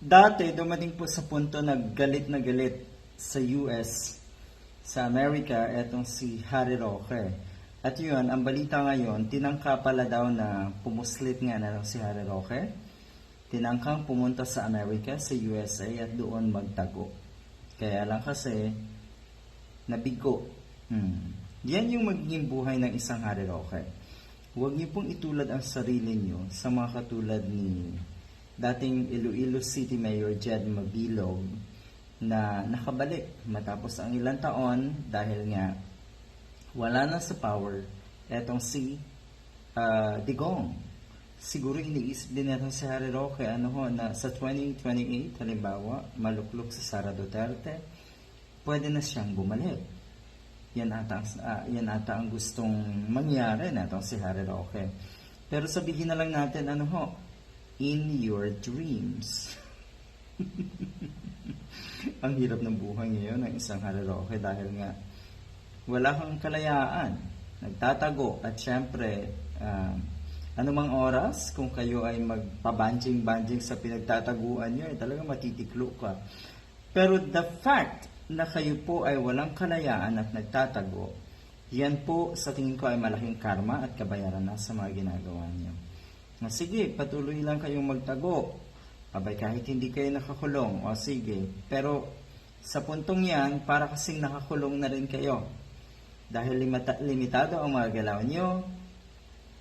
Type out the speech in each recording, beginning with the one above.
Dati, dumating po sa punto na galit na galit sa US, sa Amerika, etong si Harry Roque. At yun, ang balita ngayon, tinangka pala daw na pumuslit nga na si Harry Roque. Tinangkang pumunta sa Amerika, sa USA, at doon magtago. Kaya lang kasi, nabigo. Hmm. Yan yung magiging buhay ng isang Harry Roque. Huwag niyo pong itulad ang sarili niyo sa mga katulad ni dating Iloilo City Mayor Jed Mabilog na nakabalik matapos ang ilang taon dahil nga wala na sa power etong si ah, Digong. Siguro iniisip din natin si Harry Roque ano ho, na sa 2028 halimbawa maluklok si Sara Duterte pwede na siyang bumalik. Yan ata, ah, yan ata ang gustong mangyari na si Harry Roque. Pero sabihin na lang natin, ano ho, in your dreams. ang hirap ng buhay ngayon ng isang Roque dahil nga wala kang kalayaan, nagtatago at syempre ah, anumang oras kung kayo ay magpabanjing-banjing sa pinagtataguan nyo, eh, talaga matitiklo ka. Pero the fact na kayo po ay walang kalayaan at nagtatago, yan po sa tingin ko ay malaking karma at kabayaran na sa mga ginagawa niyo. Na sige, patuloy lang kayong magtago. Abay, kahit hindi kayo nakakulong, o sige. Pero sa puntong yan, para kasing nakakulong na rin kayo. Dahil limita- limitado ang mga galaw niyo,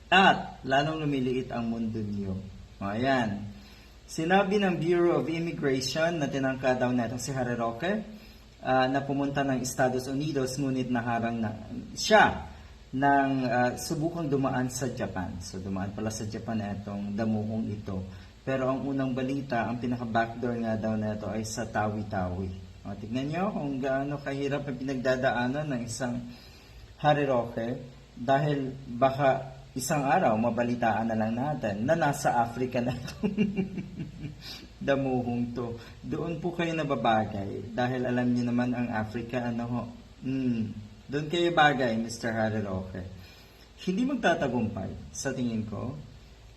at lalong lumiliit ang mundo niyo. O, ayan. Sinabi ng Bureau of Immigration na tinangka daw na itong si Harry Roque ah, na pumunta ng Estados Unidos ngunit naharang na siya ng ah, subukang dumaan sa Japan. So dumaan pala sa Japan itong damuhong ito. Pero ang unang balita, ang pinaka-backdoor nga daw na ito ay sa Tawi-Tawi. O, tignan nyo kung gaano kahirap ang pinagdadaanan ng isang Harry Roque dahil baka isang araw mabalitaan na lang natin na nasa Africa na itong damuhong to. Doon po kayo nababagay dahil alam niyo naman ang Africa ano ho. Mm, doon kayo bagay, Mr. Harry. Hindi magtatagumpay sa tingin ko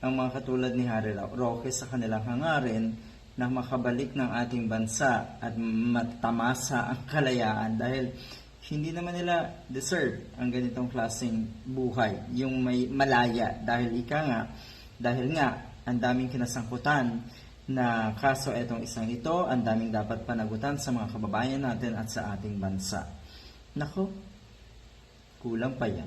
ang mga katulad ni Harry Ro- Roque sa kanilang hangarin na makabalik ng ating bansa at matamasa ang kalayaan dahil hindi naman nila deserve ang ganitong klaseng buhay, yung may malaya dahil ika nga, dahil nga ang daming kinasangkutan na kaso etong isang ito, ang daming dapat panagutan sa mga kababayan natin at sa ating bansa. Nako, kulang pa yan.